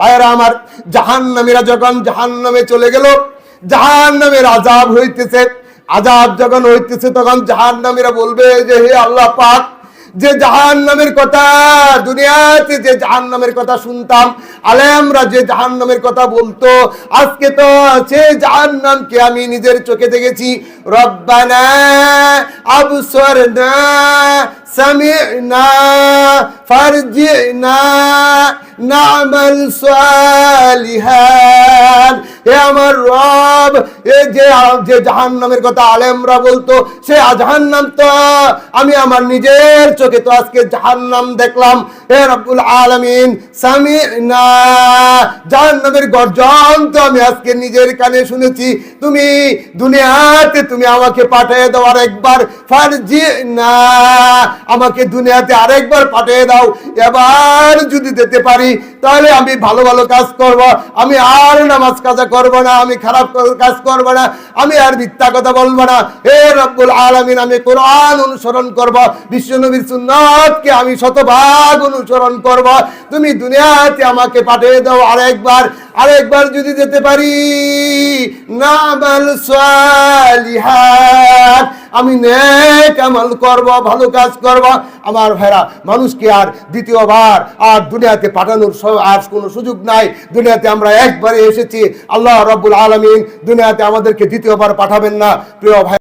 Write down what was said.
আয়ারা আমার জাহান নামীরা যখন জাহান নামে চলে গেল জাহান নামের আজাব হইতেছে। আজাব যখন হইতেছে, তখন জাহান নামীরা বলবে যে, হে আল্লাহ পাক যে জাহান নামের কথা, দুনিয়াতে যে জাহান নামের কথা শুনতাম, আলেমরা যে জাহান নামের কথা বলতো, আজকে তো সে জাহান নামকে আমি নিজের চোখে দেখেছি। রব্বানা আবসরনা, সামি'না, ফারজি'না, না'মাল সালিহান। হে আমার রব, এ যে যে জাহান্নামের কথা আলেমরা বলতো, সে জাহান্নাম তো, আমি আমার নিজের চোখে তো আজকে জাহান্নাম দেখলাম। হে রব্বুল আলামিন, সামি'না, জাহান্নামের গর্জন তো আমি আজকে নিজের কানে শুনেছি। তুমি দুনিয়াতে তুমি আমাকে পাঠিয়ে দেওয়ার একবার ফারজি না আমাকে দুনিয়াতে আরেকবার পাঠিয়ে দাও। এবার যদি দিতে পারি, তাহলে আমি ভালো ভালো কাজ করব। আমি আর নামাজ কাজা করব না, আমি খারাপ কাজ করব না, আমি আর মিথ্যা কথা বলব না। হে রব্বুল আলামিন, আমি কোরআন অনুসরণ করব। বিশ্বনবীর সুন্নাতকে আমি শতভাগ অনুসরণ করব। তুমি দুনিয়াতে আমাকে পাঠিয়ে দাও আরেকবার। আরেকবার যদি যেতে পারি, নামাল সালিহাত আমি নেক আমল করব, ভালো কাজ করব। আমার ভাইরা, মানুষকে আর দ্বিতীয়বার আর দুনিয়াতে পাঠানোর আর কোনো সুযোগ নাই। দুনিয়াতে আমরা একবারে এসেছি। আল্লাহ রব্বুল আলমিন দুনিয়াতে আমাদেরকে দ্বিতীয়বার পাঠাবেন না। প্রিয় ভাই